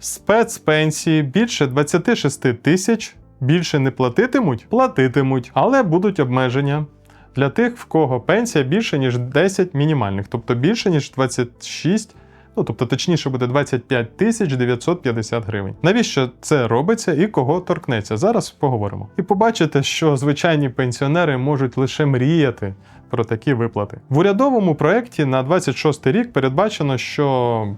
Спецпенсії більше 26 тисяч більше не платитимуть? Платитимуть, але будуть обмеження для тих, в кого пенсія більше, ніж 10 мінімальних, тобто більше, ніж 26, ну тобто точніше буде 25 тисяч 950 гривень. Навіщо це робиться і кого торкнеться? Зараз поговоримо. І побачите, що звичайні пенсіонери можуть лише мріяти про такі виплати. В урядовому проєкті на 26 рік передбачено, що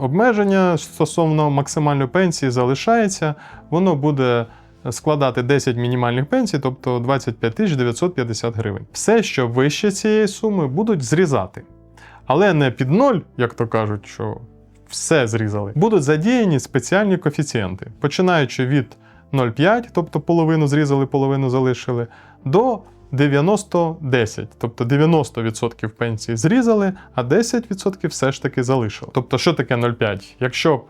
обмеження стосовно максимальної пенсії залишається, воно буде складати 10 мінімальних пенсій, тобто 25 тисяч 950 гривень. Все, що вище цієї суми, будуть зрізати. Але не під ноль, як то кажуть, що все зрізали. Будуть задіяні спеціальні коефіцієнти, починаючи від 0,5, тобто половину зрізали, половину залишили, до 90-10, тобто 90% пенсії зрізали, а 10% все ж таки залишили. Тобто, що таке 0,5? Якщо б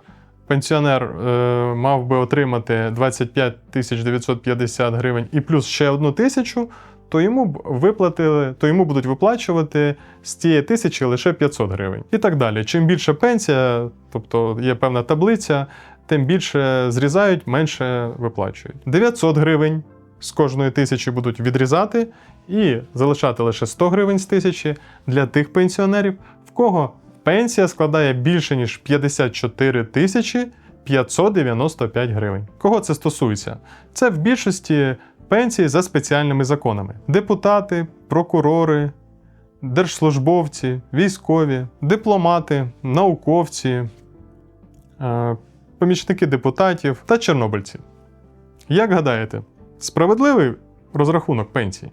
пенсіонер е, мав би отримати 25 тисяч 950 гривень і плюс ще одну тисячу, то йому б виплатили, то йому будуть виплачувати з цієї тисячі лише 500 гривень. І так далі. Чим більше пенсія, тобто є певна таблиця, тим більше зрізають, менше виплачують. 900 гривень з кожної тисячі будуть відрізати і залишати лише 100 гривень з тисячі для тих пенсіонерів, в кого пенсія складає більше ніж 54 тисячі 595 гривень. Кого це стосується? Це в більшості пенсії за спеціальними законами: депутати, прокурори, держслужбовці, військові, дипломати, науковці, е, помічники депутатів та чорнобильці. Як гадаєте, справедливий розрахунок пенсії?